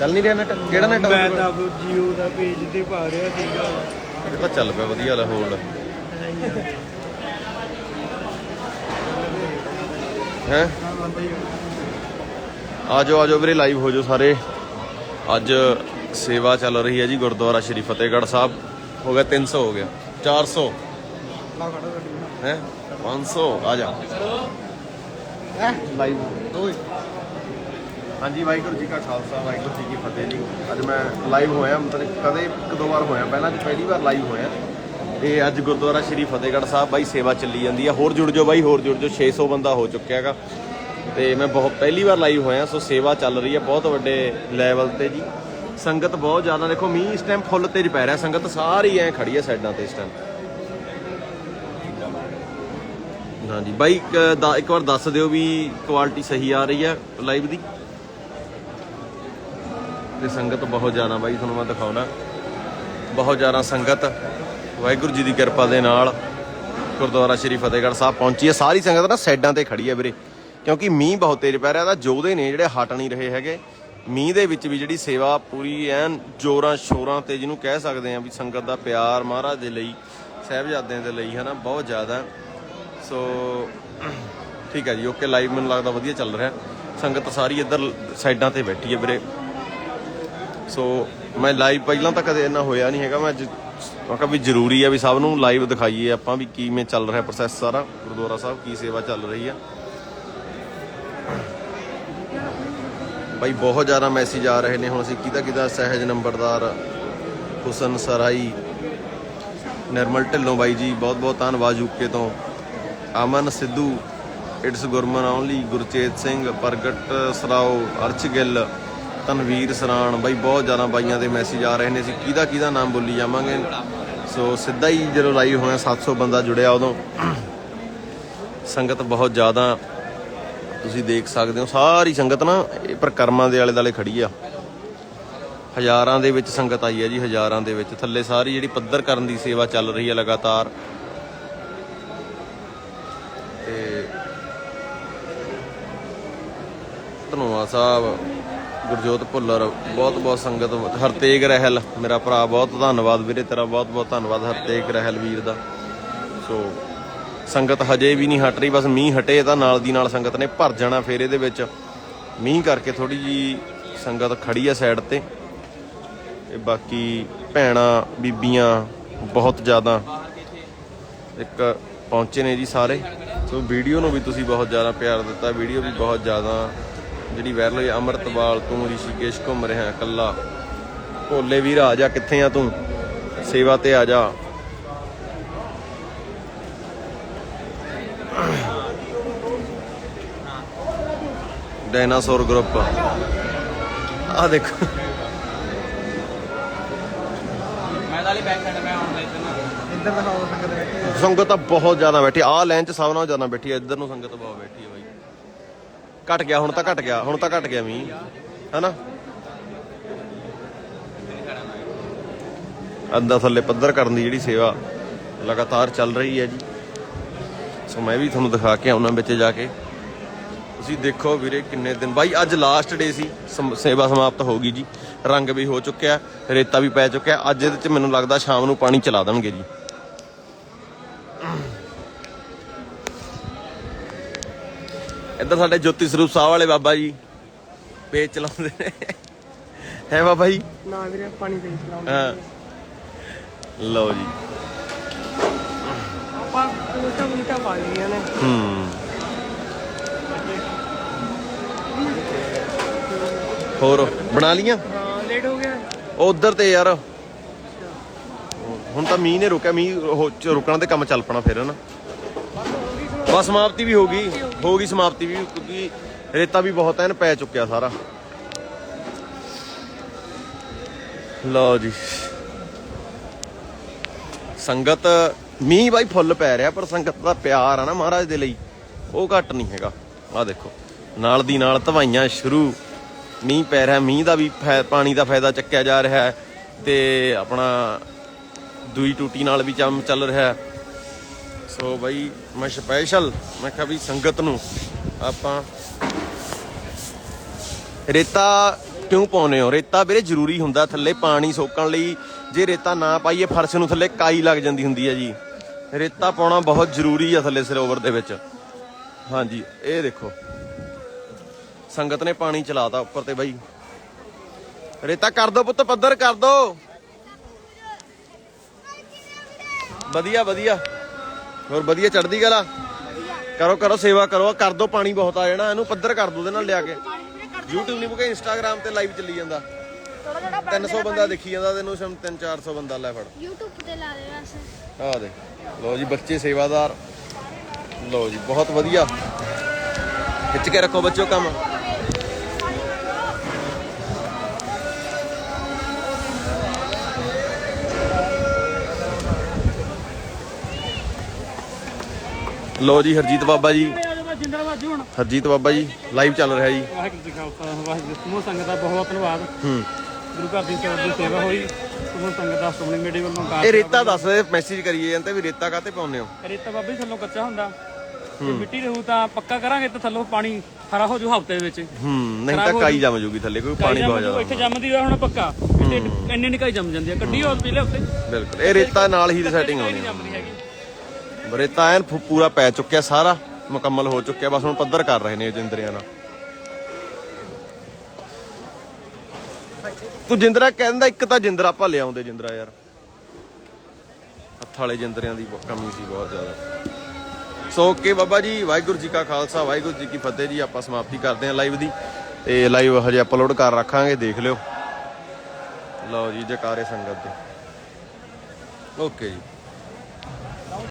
ਚੱਲ ਨਹੀਂ ਰਿਹਾ ਨੈਟ ਕਿਹੜਾ ਨੈਟ ਮੈਂ ਤਾਂ ਜੀਓ ਦਾ ਪੇਜ ਤੇ ਪਾ ਰਿਹਾ ਸੀਗਾ। ਇਹ ਤਾਂ ਚੱਲ ਪਿਆ ਵਧੀਆ ਲੈ ਹੋਲਡ ਹੈ? ਆਜੋ ਆਜੋ ਵੀਰੇ ਲਾਈਵ ਹੋ ਜਾਓ ਸਾਰੇ। ਅੱਜ ਸੇਵਾ ਚੱਲ ਰਹੀ ਹੈ ਜੀ ਗੁਰਦੁਆਰਾ ਸ਼੍ਰੀ ਫਤਿਹਗੜ੍ਹ ਸਾਹਿਬ। ਹੋ ਗਿਆ 300 ਹੋ ਗਿਆ। 400 ਹੈ? 500 ਆ ਜਾ। ਲਾਈਵ ਓਏ ਹਾਂਜੀ, ਵਾਹਿਗੁਰੂ ਜੀ ਕਾ ਖਾਲਸਾ, ਵਾਹਿਗੁਰੂ ਜੀ ਕੀ ਫਤਿਹ ਜੀ। ਅੱਜ ਮੈਂ ਲਾਈਵ ਹੋਇਆ, ਮਤਲਬ ਕਦੇ ਇੱਕ ਦੋ ਵਾਰ ਹੋਇਆ। ਪਹਿਲਾਂ ਅੱਜ ਪਹਿਲੀ ਵਾਰ ਲਾਈਵ ਹੋਇਆ। ਤੇ ਅੱਜ ਗੁਰਦੁਆਰਾ ਸ਼੍ਰੀ ਫਤਿਹਗੜ੍ਹ ਸਾਹਿਬ, ਬਾਈ ਸੇਵਾ ਚੱਲੀ ਜਾਂਦੀ ਆ। ਹੋਰ ਜੁੜ ਜਾਓ ਬਾਈ, ਹੋਰ ਜੁੜ ਜਾਓ। 600 ਬੰਦਾ ਹੋ ਚੁੱਕਿਆ ਹੈਗਾ। ਤੇ ਮੈਂ ਬਹੁਤ, ਪਹਿਲੀ ਵਾਰ ਲਾਈਵ ਹੋਇਆ, ਸੋ ਸੇਵਾ ਚੱਲ ਰਹੀ ਹੈ ਬਹੁਤ ਵੱਡੇ ਲੈਵਲ ਤੇ ਜੀ। ਸੰਗਤ ਬਹੁਤ ਜ਼ਿਆਦਾ, ਦੇਖੋ ਮੀਂਹ ਇਸ ਟਾਈਮ ਫੁੱਲ ਤੇਜ਼ ਪੈ ਰਿਹਾ। ਸੰਗਤ ਸਾਰੀ ਐ ਖੜੀ ਹੈ ਸਾਈਡਾਂ ਤੇ ਇਸ ਟਾਈਮ ਹਾਂਜੀ, ਬਾਈ, ਇੱਕ ਵਾਰ ਦੱਸ ਦਿਓ ਵੀ ਕੁਆਲਿਟੀ ਸਹੀ ਆ ਰਹੀ ਹੈ ਲਾਈਵ ਦੀ। ਤੇ ਸੰਗਤ ਬਹੁਤ ਜ਼ਿਆਦਾ ਬਾਈ, ਤੁਹਾਨੂੰ ਮੈਂ ਦਿਖਾਉਣਾ। ਬਹੁਤ ਜ਼ਿਆਦਾ ਸੰਗਤ, ਵਾਹਿਗੁਰੂ ਜੀ ਦੀ ਕਿਰਪਾ ਦੇ ਨਾਲ ਗੁਰਦੁਆਰਾ ਸ਼੍ਰੀ ਫਤਿਹਗੜ੍ਹ ਸਾਹਿਬ ਪਹੁੰਚੀ ਹੈ। ਸਾਰੀ ਸੰਗਤ ਨਾ ਸਾਈਡਾਂ ਤੇ ਖੜੀ ਹੈ ਵੀਰੇ, ਕਿਉਂਕਿ ਮੀਂਹ ਬਹੁਤ ਤੇਜ਼ ਪੈ ਰਿਹਾ ਤਾਂ ਜੋਧੇ ਨੇ ਜਿਹੜੇ ਹਟ ਨਹੀਂ ਰਹੇ ਹੈਗੇ। ਮੀਂਹ ਦੇ ਵਿੱਚ ਵੀ ਜਿਹੜੀ ਸੇਵਾ ਪੂਰੀ ਐਨ ਜੋਰਾਂ ਸ਼ੋਰਾਂ ਤੇ ਜਿਹਨੂੰ ਕਹਿ ਸਕਦੇ ਆ ਵੀ ਸੰਗਤ ਦਾ ਪਿਆਰ ਮਹਾਰਾਜ ਦੇ ਲਈ, ਸਹਿਬਜ਼ਾਦਿਆਂ ਦੇ ਲਈ ਹਨਾ, ਬਹੁਤ ਜ਼ਿਆਦਾ। ਸੋ, ਠੀਕ ਹੈ ਜੀ, ਓਕੇ ਲਾਈਵ ਮੈਨੂੰ ਲੱਗਦਾ ਵਧੀਆ ਚੱਲ ਰਿਹਾ। ਸੰਗਤ ਸਾਰੀ ਇੱਧਰ ਸਾਈਡਾਂ ਤੇ ਬੈਠੀ ਹੈ ਵੀਰੇ। ਸੋ ਮੈਂ ਲਾਈਵ ਪਹਿਲਾਂ ਤਾਂ ਕਦੇ ਇੰਨਾ ਹੋਇਆ ਨਹੀਂ ਹੈਗਾ। ਮੈਂ ਅੱਜ ਮੈਂ ਕਿਹਾ ਵੀ ਜ਼ਰੂਰੀ ਹੈ ਵੀ ਸਭ ਨੂੰ ਲਾਈਵ ਦਿਖਾਈਏ ਆਪਾਂ ਵੀ ਕਿਵੇਂ ਚੱਲ ਰਿਹਾ ਪ੍ਰੋਸੈਸ ਸਾਰਾ। ਗੁਰਦੁਆਰਾ ਸਾਹਿਬ ਕੀ ਸੇਵਾ ਚੱਲ ਰਹੀ ਹੈ ਬਾਈ, ਬਹੁਤ ਜ਼ਿਆਦਾ ਮੈਸੇਜ ਆ ਰਹੇ ਨੇ। ਹੁਣ ਅਸੀਂ ਕਿਹਦਾ ਕਿਹਦਾ ਸਹਿਜ ਨੰਬਰਦਾਰ ਹੁਸਨ ਸਰਾਈ, ਨਿਰਮਲ ਢਿੱਲੋਂ ਬਾਈ ਜੀ ਬਹੁਤ ਬਹੁਤ ਧੰਨਵਾਦ ਯੂਕੇ ਤੋਂ। ਅਮਨ ਸਿੱਧੂ, ਇਟਸ ਗੁਰਮਨ ਓਨਲੀ ਗੁਰਚੇਤ ਸਿੰਘ, ਪ੍ਰਗਟ ਸਰਾਓ ਅਰਚ ਗਿੱਲ ਤਨਵੀਰ ਸਰਾਣ ਬਾਈ, ਬਹੁਤ ਜ਼ਿਆਦਾ ਬਾਈਆਂ ਦੇ ਮੈਸੇਜ ਆ ਰਹੇ ਨੇ। ਅਸੀਂ ਕਿਹਦਾ ਕਿਹਦਾ ਨਾਮ ਬੋਲੀ ਜਾਵਾਂਗੇ? ਸੋ ਸਿੱਧਾ ਹੀ ਜਦੋਂ ਲਾਈਵ ਹੋਇਆ 700 ਬੰਦਾ ਜੁੜਿਆ ਉਦੋਂ। ਸੰਗਤ ਬਹੁਤ ਜ਼ਿਆਦਾ ਤੁਸੀਂ ਦੇਖ ਸਕਦੇ ਹੋ। ਸਾਰੀ ਸੰਗਤ ਨਾ, ਇਹ ਪ੍ਰਕਰਮਾਂ ਦੇ ਆਲੇ ਦਾਲੇ ਖੜੀ ਆ। ਹਜ਼ਾਰਾਂ ਦੇ ਵਿੱਚ ਸੰਗਤ ਆਈ ਹੈ ਜੀ, ਹਜ਼ਾਰਾਂ ਦੇ ਵਿੱਚ। ਥੱਲੇ ਸਾਰੀ ਜਿਹੜੀ ਪੱਧਰ ਕਰਨ ਦੀ ਸੇਵਾ ਚੱਲ ਰਹੀ ਹੈ ਲਗਾਤਾਰ। ਤੇ ਧਨੋਆ ਸਾਹਿਬ। ਗੁਰਜੋਤ ਭੁੱਲਰ, ਬਹੁਤ ਬਹੁਤ ਸੰਗਤ ਹਰਤੇਗ ਰਹਿਲ। ਮੇਰਾ ਭਰਾ, ਬਹੁਤ ਧੰਨਵਾਦ ਵੀਰੇ ਤੇਰਾ, ਬਹੁਤ ਬਹੁਤ ਧੰਨਵਾਦ ਹਰਤੇਗ ਰਹਿਲ ਵੀਰ ਦਾ। ਸੋ, ਸੰਗਤ ਹਜੇ ਵੀ ਨਹੀਂ ਹਟ ਰਹੀ, ਬਸ ਮੀਂਹ ਹਟੇ ਤਾਂ ਨਾਲ ਦੀ ਨਾਲ ਸੰਗਤ ਨੇ ਭਰ ਜਾਣਾ ਫੇਰ ਇਹਦੇ ਵਿੱਚ। ਮੀਂਹ ਕਰਕੇ ਥੋੜੀ ਜੀ ਸੰਗਤ ਖੜੀ ਆ ਸਾਈਡ ਤੇ। ਤੇ ਬਾਕੀ ਭੈਣਾਂ, ਬੀਬੀਆਂ ਬਹੁਤ ਜ਼ਿਆਦਾ ਇੱਕ ਪਹੁੰਚੇ ਨੇ ਜੀ ਸਾਰੇ। ਸੋ ਵੀਡੀਓ ਨੂੰ ਵੀ ਤੁਸੀਂ ਬਹੁਤ ਜ਼ਿਆਦਾ ਪਿਆਰ ਦਿੱਤਾ, ਵੀਡੀਓ ਵੀ ਬਹੁਤ ਜ਼ਿਆਦਾ ਜਿਹੜੀ ਵਾਇਰਲ ਹੋਈ ਅਮਰਤਪਾਲ ਤੂੰ ਰਿਸ਼ੀਕੇਸ਼ ਘੁੰਮ ਰਿਹਾ ਇਕੱਲਾ। ਭੋਲੇ ਵੀਰ ਆ ਜਾ ਕਿੱਥੇ ਆ ਤੂੰ? ਸੇਵਾ ਤੇ ਆ ਜਾ। ਡਾਇਨਾਸੌਰ ਗਰੁੱਪ ਆ ਦੇਖੋ। ਮੈਂ ਤਾਂ ਲਈ ਬੈਕ ਸਾਈਡ ਮੈਂ ਆਉਣ ਇੱਧਰ ਨਾ। ਇੱਧਰ ਦਿਖਾਓ ਸੰਗਤ ਬੈਠੀ ਸੰਗਤ ਤਾਂ ਬਹੁਤ ਜ਼ਿਆਦਾ ਬੈਠੀ ਆ। ਲਾਈਨ 'ਚ ਸਭ ਨਾਲੋਂ ਜ਼ਿਆਦਾ ਬੈਠੀ ਹੈ ਇੱਧਰ ਨੂੰ ਸੰਗਤ ਬਹੁਤ ਬੈਠੀ ਹੈ ਬਾਈ। ਘਟ ਗਿਆ, ਹੁਣ ਤਾਂ ਘਟ ਗਿਆ, ਹੁਣ ਤਾਂ ਘਟ ਗਿਆ ਮੀਂਹ, ਹੈਨਾ? ਅੰਦਰ ਥੱਲੇ ਪੱਧਰ ਕਰਨ ਦੀ ਜਿਹੜੀ ਸੇਵਾ ਲਗਾਤਾਰ ਚੱਲ ਰਹੀ ਹੈ ਜੀ। ਸੋ ਮੈਂ ਵੀ ਤੁਹਾਨੂੰ ਦਿਖਾ ਕੇ ਆਉਣਾ ਵਿੱਚ ਜਾ ਕੇ। ਤੁਸੀਂ ਦੇਖੋ ਵੀਰੇ ਕਿੰਨੇ ਦਿਨ, ਬਾਈ ਅੱਜ ਲਾਸਟ ਡੇ ਸੀ ਸੇਵਾ ਸਮਾਪਤ ਹੋ ਗਈ ਜੀ। ਰੰਗ ਵੀ ਹੋ ਚੁੱਕਿਆ, ਰੇਤਾ ਵੀ ਪੈ ਚੁੱਕਿਆ, ਅੱਜ ਇਹਦੇ 'ਚ ਮੈਨੂੰ ਲੱਗਦਾ ਸ਼ਾਮ ਨੂੰ ਪਾਣੀ ਚਲਾ ਦੇਣਗੇ ਜੀ। ਇੱਧਰ ਸਾਡੇ ਜੋਤੀ ਸਰੂਪ ਸਾਹਿਬ ਵਾਲੇ ਬਾਬਾ ਜੀ ਪੇਜ ਚਲਾਉਂਦੇ ਨੇ। ਹੈ ਬਾਬਾ ਜੀ? ਨਾ ਵੀਰੇ ਪਾਣੀ ਦੇ ਚਲਾਉਂਦੇ ਹਾਂ। ਲਓ ਜੀ। ਆਪਾਂ ਉਲਟਾ ਉਲਟਾ ਪਾ ਲਈਆਂ ਨੇ। ਹੂੰ। ਹੋਰ ਬਣਾ ਲੀਆਂ ਹਾਂ ਲੇਟ ਹੋ ਗਿਆ। ਉਧਰ ਤੇ ਯਾਰ। ਹੁਣ ਤਾਂ ਮੀਂਹ ਨੇ ਰੁਕਿਆ ਮੀਂਹ ਰੁਕਣ ਦੇ ਕੰਮ ਚੱਲ ਪਣਾ ਫਿਰ ਨਾ ਬਸ ਸਮਾਪਤੀ ਵੀ ਹੋ ਗਈ। ਹੋ ਗਈ ਸਮਾਪਤੀ ਵੀ, ਕਿਉਂਕਿ ਰੇਤਾ ਵੀ ਬਹੁਤ ਐਨ ਪੈ ਚੁੱਕਿਆ ਸਾਰਾ। ਲਓ ਜੀ। ਸੰਗਤ, ਮੀਂਹ ਬਾਈ ਫੁੱਲ ਪੈ ਰਿਹਾ, ਪਰ ਸੰਗਤ ਦਾ ਪਿਆਰ ਆ ਨਾ ਮਹਾਰਾਜ ਦੇ ਲਈ। ਉਹ ਘੱਟ ਨਹੀਂ ਹੈਗਾ। ਆ ਦੇਖੋ, ਨਾਲ ਦੀ ਨਾਲ ਧਵਾਈਆਂ ਸ਼ੁਰੂ। ਮੀਂਹ ਪੈ ਰਿਹਾ, ਮੀਂਹ ਦਾ ਵੀ ਫਾਇ- ਪਾਣੀ ਦਾ ਫਾਇਦਾ ਚੱਕਿਆ ਜਾ ਰਿਹਾ ਹੈ ਤੇ ਆਪਣਾ ਦੂਈ ਟੂਟੀ ਨਾਲ ਵੀ ਕੰਮ ਚੱਲ ਰਿਹਾ ਹੈ। ਸੋ ਬਾਈ, ਮੈਂ ਸਪੈਸ਼ਲ ਮੈਂ ਕਿਹਾ ਵੀ ਸੰਗਤ ਨੂੰ ਆਪਾਂ ਰੇਤਾ ਕਿਉਂ ਪਾਉਨੇ ਹੋ? ਰੇਤਾ ਵੀਰੇ ਜ਼ਰੂਰੀ ਹੁੰਦਾ ਥੱਲੇ ਪਾਣੀ ਸੋਕਣ ਲਈ। ਜੇ ਰੇਤਾ ਨਾ ਪਾਈਏ, ਫਰਸ਼ ਨੂੰ ਥੱਲੇ ਕਾਈ ਲੱਗ ਜਾਂਦੀ ਹੁੰਦੀ ਹੈ ਜੀ। ਰੇਤਾ ਪਾਉਣਾ ਬਹੁਤ ਜ਼ਰੂਰੀ ਆ ਥੱਲੇ ਸਰੋਵਰ ਦੇ ਵਿੱਚ। ਹਾਂਜੀ, ਇਹ ਦੇਖੋ। ਸੰਗਤ ਨੇ ਪਾਣੀ ਚਲਾਤਾ ਉੱਪਰ ਤੇ ਬਾਈ। ਰੇਤਾ ਕਰ ਦੋ ਪੁੱਤ, ਪੱਧਰ ਕਰ ਦੋ। ਵਧੀਆ ਵਧੀਆ। ਹੋਰ ਵਧੀਆ ਚੜਦੀ ਗਲਾ ਕਰੋ ਕਰੋ ਸੇਵਾ ਕਰੋ। ਕਰ ਦੋ ਪਾਣੀ ਬਹੁਤ ਆ ਜਾਣਾ ਇਹਨੂੰ ਪੱਧਰ ਕਰ ਦੋ ਉਹਦੇ ਨਾਲ ਲਿਆ ਕੇ। YouTube ਨਹੀਂ ਬੁਕੇ Instagram ਤੇ ਲਾਈਵ ਚੱਲੀ ਜਾਂਦਾ। 300 ਬੰਦਾ ਦੇਖੀ ਜਾਂਦਾ ਤੈਨੂੰ ਸ਼ਮ 3 400 ਬੰਦਾ ਲੈ ਫੜ। YouTube ਤੇ ਲਾ ਦੇ ਬਸ। ਆ ਦੇ ਲਓ ਜੀ ਬੱਚੇ ਸੇਵਾਦਾਰ। ਲਓ ਜੀ ਬਹੁਤ ਵਧੀਆ। ਖਿੱਚ ਕੇ ਰੱਖੋ ਬੱਚਿਓ ਕੰਮ। ਲਓ ਜੀ ਹਰਜੀਤ ਬਾਬਾ ਜੀ। ਜਿੰਦਰਾਬਾਦ ਜੀ ਹੁਣ। ਹਰਜੀਤ ਬਾਬਾ ਜੀ ਲਾਈਵ ਚੱਲ ਰਿਹਾ ਜੀ। ਵਾਹਿਗੁਰੂ ਜੀ ਕਾ ਖਾਲਸਾ ਵਾਹਿਗੁਰੂ ਸਮੂਹ ਸੰਗਤ ਦਾ ਬਹੁਤ ਧੰਨਵਾਦ। ਹੂੰ। ਗੁਰੂ ਘਰ ਦੀ ਚਰਨ ਦੀ ਸੇਵਾ ਹੋਈ। ਸਮੂਹ ਸੰਗਤ ਦਾ ਸੋਹਣੀ ਮੇਡੀ ਵੱਲੋਂ ਕਾਰ ਇਹ ਰੇਤਾ ਦੱਸ ਮੈਸੇਜ ਕਰੀਏ ਜਾਂਦੇ ਵੀ ਰੇਤਾ ਕਾਤੇ ਪਾਉਂਦੇ ਹੋ? ਰੇਤਾ ਬਾਬੇ ਥੱਲੋਂ ਕੱਚਾ ਹੁੰਦਾ। ਜੇ ਮਿੱਟੀ ਰਹੂ ਤਾਂ ਪੱਕਾ ਕਰਾਂਗੇ ਤਾਂ ਥੱਲੋਂ ਪਾਣੀ ਹਰਾ ਹੋ ਜੂ ਹਫ਼ਤੇ ਵਿੱਚ। ਹੂੰ ਨਹੀਂ ਤਾਂ ਕਾਈ ਜਮ ਜੂਗੀ ਥੱਲੇ ਕੋਈ ਪਾਣੀ ਬਹੁਤ ਜ਼ਿਆਦਾ ਇੱਥੇ ਜੰਮਦੀ ਹੋਇਆ ਹੁਣ ਪੱਕਾ। ਇੰਨੀ ਨਿਕਾਈ ਜੰਮ ਜਾਂਦੀ ਹੈ ਕੱਢੀ ਹੋਰ ਪਹਿਲੇ ਹਫ਼ਤੇ ਬਿਲਕੁਲ ਇਹ ਰੇਤਾ ਨਾਲ ਹੀ ਸੈਟਿੰਗ ਆਉਂਦੀ ਨਹੀਂ ਐਨ ਪੂਰਾ ਪੈ ਚੁੱਕਿਆ ਸਾਰਾ, ਮੁਕੰਮਲ ਹੋ ਚੁੱਕਿਆ, ਬਸ ਹੁਣ ਪੱਧਰ ਕਰ ਰਹੇ ਨੇ ਜਿੰਦਰਿਆਂ ਨਾਲ। ਤੂੰ ਜਿੰਦਰਾ ਕਹਿੰਦਾ, ਇੱਕ ਤਾਂ ਜਿੰਦਰਾ ਆਪਾਂ ਲਿਆਉਂਦੇ ਜਿੰਦਰਾ ਯਾਰ। ਹੱਥ ਵਾਲੇ ਜਿੰਦਰਿਆਂ ਦੀ ਕਮੀ ਸੀ ਬਹੁਤ ਜ਼ਿਆਦਾ। ਸੋ ਓਕੇ ਬਾਬਾ ਜੀ, ਵਾਹਿਗੁਰੂ ਜੀ ਕਾ ਖਾਲਸਾ, ਵਾਹਿਗੁਰੂ ਜੀ ਕੀ ਫਤਿਹ ਜੀ, ਆਪਾਂ ਸਮਾਪਤੀ ਕਰਦੇ ਹਾਂ ਲਾਈਵ ਦੀ। ਤੇ ਲਾਈਵ ਹਜੇ ਅਪਲੋਡ ਕਰ ਰੱਖਾਂਗੇ, ਦੇਖ ਲਿਓ। ਲਓ ਜੀ, ਜਕਾਰੇ ਸੰਗਤ ਦੇ। ਓਕੇ ਜੀ।